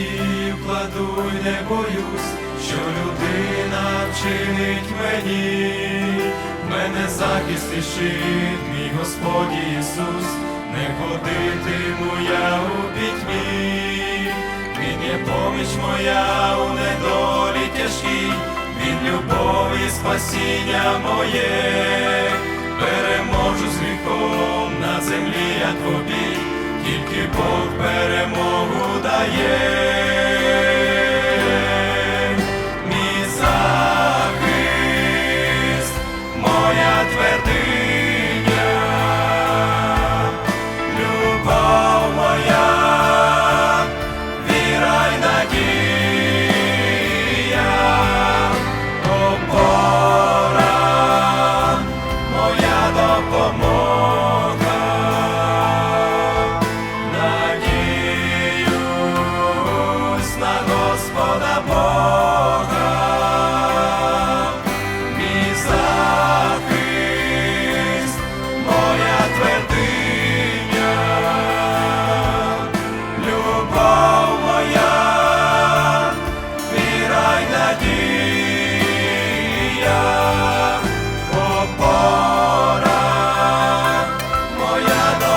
біді вкладу й не боюсь, що людина вчинить мені, мене захист і щит, мій Господь Ісус, не ходитиму я у пітьмі, Він є поміч моя у недолі тяжкій, Він любов і спасіння моє, переможу з гріхом на землі я тобі, тільки Бог перемогу дає.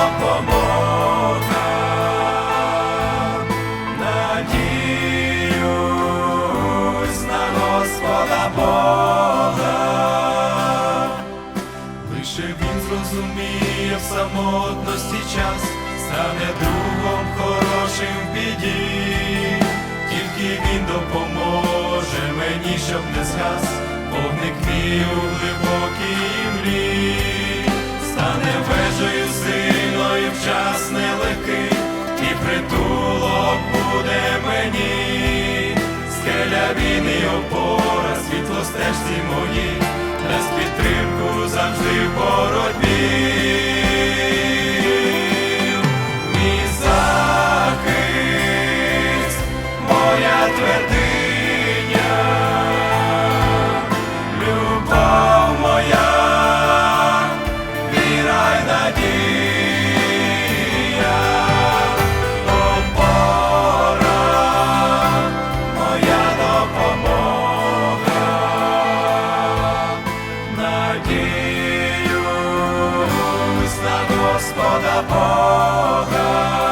Допомога, надіюсь на Господа. Лише він зрозуміє в самотності час, стане другом хорошим біді, тільки він допоможе мені, щоб не згас, вогник мій у глибокій млі, він і опора, світло стежці мої, дасть підтримку завжди Господа Бога.